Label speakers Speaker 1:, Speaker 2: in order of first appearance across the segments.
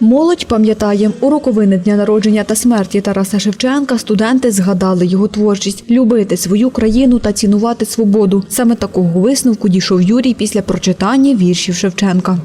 Speaker 1: Молодь пам'ятає, у роковини дня народження та смерті Тараса Шевченка студенти згадали його творчість любити свою країну та цінувати свободу. Саме такого висновку дійшов Юрій після прочитання віршів Шевченка.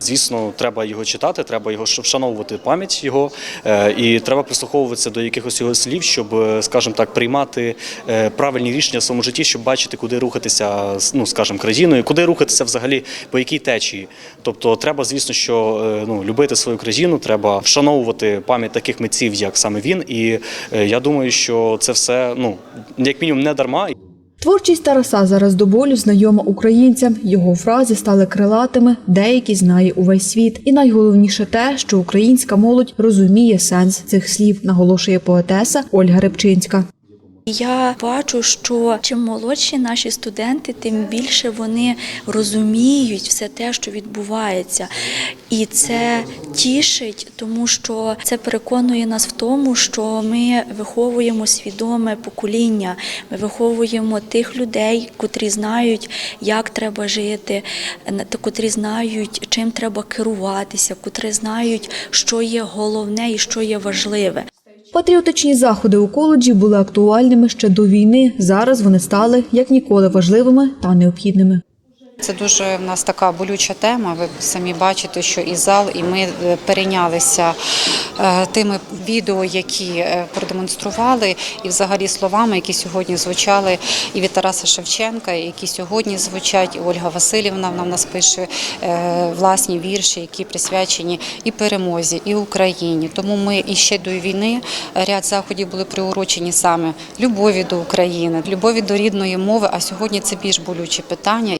Speaker 2: Звісно, треба його читати, треба його вшановувати пам'ять його, е, і треба прислуховуватися до якихось його слів, щоб, е, скажімо так, приймати е, правильні рішення в своєму житті, щоб бачити, куди рухатися, ну скажімо, країною, куди рухатися взагалі, по якій течії. Тобто, треба, звісно, що ну любити свою країну, треба вшановувати пам'ять таких митців, як саме він. І я думаю, що це все ну як мінімум не дарма.
Speaker 1: Творчість Тараса зараз до болю знайома українцям. Його фрази стали крилатими, деякі знає увесь світ. І найголовніше те, що українська молодь розуміє сенс цих слів, наголошує поетеса Ольга Рибчинська.
Speaker 3: Я бачу, що чим молодші наші студенти, тим більше вони розуміють все те, що відбувається. І це тішить, тому що це переконує нас в тому, що ми виховуємо свідоме покоління, ми виховуємо тих людей, котрі знають, як треба жити, котрі знають, чим треба керуватися, котрі знають, що є головне і що є важливе.
Speaker 1: Патріотичні заходи у коледжі були актуальними ще до війни. Зараз вони стали як ніколи важливими та необхідними.
Speaker 4: Це дуже в нас така болюча тема. Ви самі бачите, що і зал, і ми е, перейнялися е, тими відео, які е, продемонстрували, і взагалі словами, які сьогодні звучали і від Тараса Шевченка, які сьогодні звучать. І Ольга Васильівна нам нас пише власні вірші, які присвячені і перемозі, і Україні. Тому ми і ще до війни ряд заходів були приурочені саме любові до України, любові до рідної мови. А сьогодні це більш болючі питання.